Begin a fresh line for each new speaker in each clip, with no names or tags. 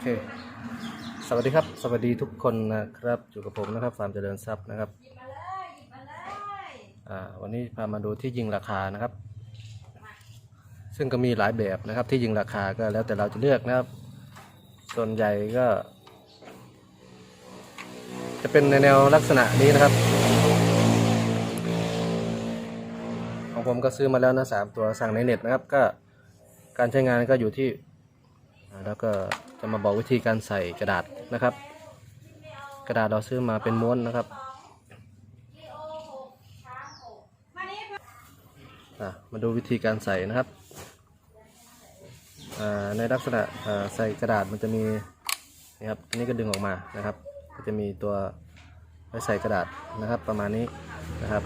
เค สวัสดีครับ สวัสดีทุกคนนะครับ อยู่กับผมนะครับฟาร์มเจริญทรัพย์นะครับอ่าวันนี้พามาดูที่ยิงราคานะครับ ซึ่งก็มีหลายแบบนะครับที่ยิงราคาก็แล้วแต่เราจะเลือกนะครับ ส่วนใหญ่ก็ จะเป็นในแนวลักษณะนี้นะครับ ของผมก็ซื้อมาแล้วนะสามตัวสั่งในเน็ตนะครับ ก็การใช้งานก็อยู่ที่แล้วก็ จะมาบอกวิธีการใส่กระดาษนะครับ กระดาษเราซื้อมาเป็นม้วนนะครับมาดูวิธีการใส่นะครับในลักษณะใส่กระดาษมันจะมีนี่ครับอันนี้ก็ดึงออกมานะครับ ก็จะมีตัวไว้ใส่กระดาษนะครับ ประมาณนี้นะครับ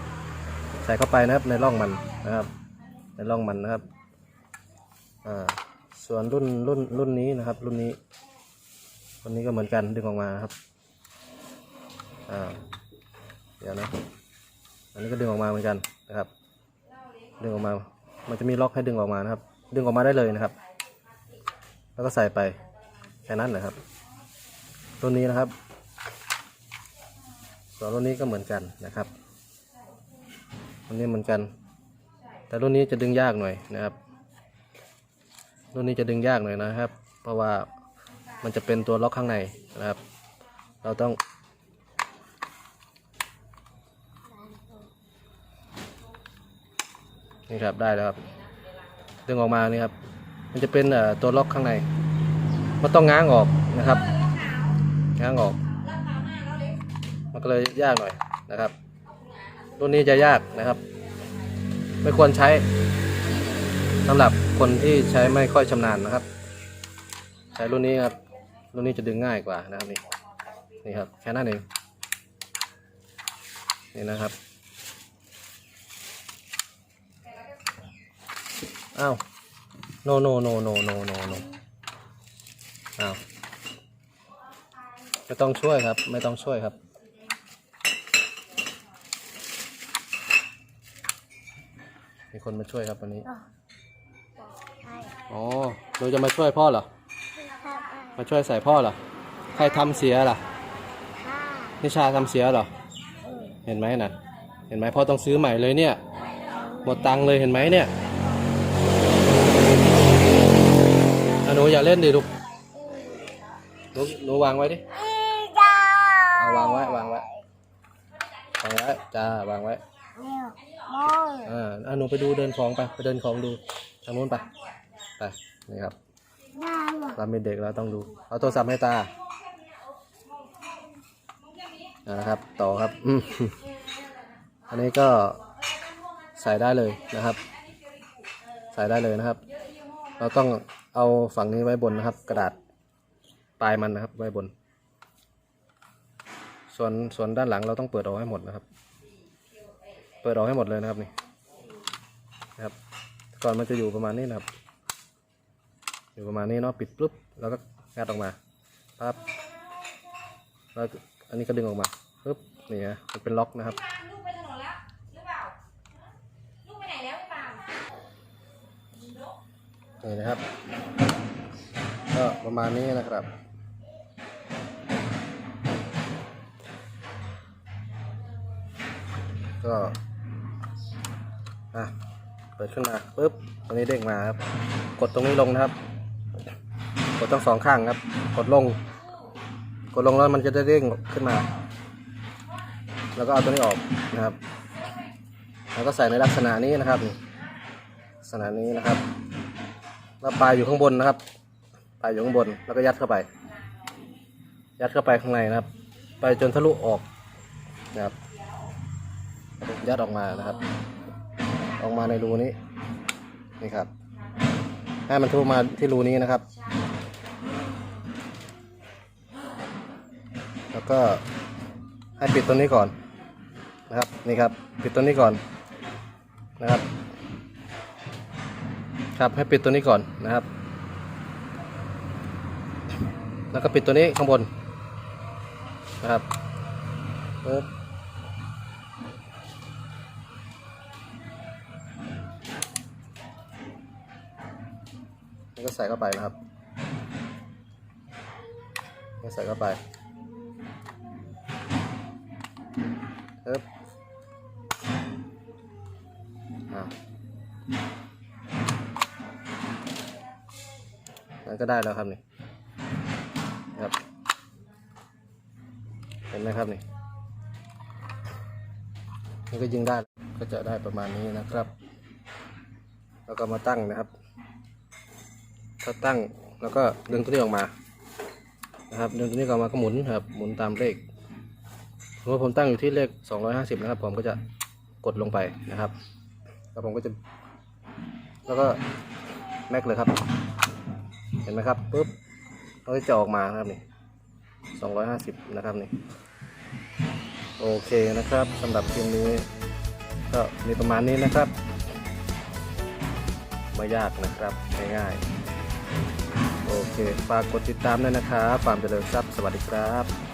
ใส่เข้าไปนะครับในร่องมันนะครับ ในร่องมันนะครับอ่า ส่วนรุ่นรุ่นรุ่นนี้นะครับ รุ่นนี้รุ่นนี้ก็เหมือนกันดึงออกมาครับอ่าเดี๋ยวนะอันนี้ก็ดึงออกมาเหมือนกันนะครับ ดึงออกมา มันจะมีล็อกให้ดึงออกมานะครับ ดึงออกมาได้เลยนะครับ แล้วก็ใส่ไปแค่นั้นนะครับรุ่นนี้นะครับส่วนรุ่นนี้ก็เหมือนกันนะครับรุ่นนี้เหมือนกัน แต่รุ่นนี้จะดึงยากหน่อยนะครับ รุ่นนี้จะดึงยากหน่อยนะครับ เพราะว่ามันจะเป็นตัวล็อกข้างในนะครับ เราต้อง นี่ครับได้แล้วครับ ดึงออกมานี่ครับ มันจะเป็นตัวล็อกข้างใน มันต้องง้างออกนะครับ ง้างออก มันก็เลยยากหน่อยนะครับ รุ่นนี้จะยากนะครับ ไม่ควรใช้ สำหรับคนที่ใช้ไม่ค่อยชำนาญนะครับ ใช้รุ่นนี้ครับ รุ่นนี้จะดึงง่ายกว่านะครับนี่นี่ครับแค่นั้นเองนี่นะครับอ้าว no no no no no no no อ้าวไม่ต้องช่วยครับ ไม่ต้องช่วยครับมีคนมาช่วยครับวันนี้ อ๋อเราจะมาช่วยพ่อเหรอ มาช่วยใส่พ่อเหรอ ใครทำเสียล่ะ นิชาทำเสียเหรอ เห็นไหมน่ะเห็นไหมพ่อต้องซื้อใหม่เลยเนี่ย หมดตังค์เลยเห็นไหมเนี่ยอะหนูอย่าเล่นดิลูกหนูหนูวางไว้ดิเอาวางไว้วางไว้วางไว้จ้าวางไว้อ่าอะหนูไปดูเดินของไป ไปเดินของดูทางนู้นไป ไปนี่ครับเราเป็นเด็กเราต้องดู เอาโทรศัพท์ให้ตาอ่านะครับ ต่อครับอืมอันนี้ก็ใส่ได้เลยนะครับ ใส่ได้เลยนะครับ เราต้องเอาฝั่งนี้ไว้บนนะครับ กระดาษปลายมันนะครับ ไว้บน ส่วนส่วนด้านหลังเราต้องเปิดออกให้หมดนะครับ เปิดออกให้หมดเลยนะครับนี่นะครับ ก่อนมันจะอยู่ประมาณนี้นะครับ อยู่ประมาณนี้เนาะปิดปุ๊บแล้วก็งัดออกมาปั๊บแล้วอันนี้ก็ดึงออกมาปุ๊บนี่ฮะมันเป็นล็อกนะครับ
ลูกไปถนนแล้วหรือเปล่าลูกไปไหนแล้วหรือเปล่า
นี่นะครับ ก็ประมาณนี้นะครับก็อะเปิดขึ้นมาปุ๊บตรงนี้เด้งมาครับ กดตรงนี้ลงนะครับ กดทั้งสองข้างครับ กดลง กดลงแล้วมันจะได้เด้งขึ้นมา แล้วก็เอาตัวนี้ออกนะครับ แล้วก็ใส่ในลักษณะนี้นะครับนี่ลักษณะนี้นะครับ แล้วปลายอยู่ข้างบนนะครับ ปลายอยู่ข้างบน แล้วก็ยัดเข้าไป ยัดเข้าไปข้างในนะครับ ไปจนทะลุออกนะครับ ยัดออกมานะครับ ออกมาในรูนี้ นี่ครับ ให้มันทะลุมาที่รูนี้นะครับ ก็ให้ปิดตัวนี้ก่อนนะครับนี่ครับปิดตัวนี้ก่อนนะครับครับให้ปิดตัวนี้ก่อนนะครับ แล้วก็ปิดตัวนี้ข้างบนนะครับปึ๊บแล้วก็ใส่เข้าไปนะครับก็ใส่เข้าไป นั่นก็ได้แล้วครับนี่ครับ เห็นไหมครับนี่มันก็ยิงได้ก็จะได้ประมาณนี้นะครับ แล้วก็มาตั้งนะครับ ถ้าตั้งแล้วก็ดึงตัวนี้ออกมา นะครับดึงตัวนี้ออกมาก็หมุนครับ หมุนตามเลขสมมติผมตั้งอยู่ที่เลข 250 นะครับ ผมก็จะกดลงไปนะครับ แล้วผมก็จะ แล้วก็แม็กเลยครับ เห็นไหมครับปุ๊บเราจะออกมาครับนี่250นะครับนี่โอเคนะครับสำหรับคลิปนี้ ก็มีประมาณนี้นะครับ ไม่ยากนะครับง่ายๆโอเคฝากกดติดตามด้วยนะครับฟาร์มเจริญทรัพย์สวัสดีครับ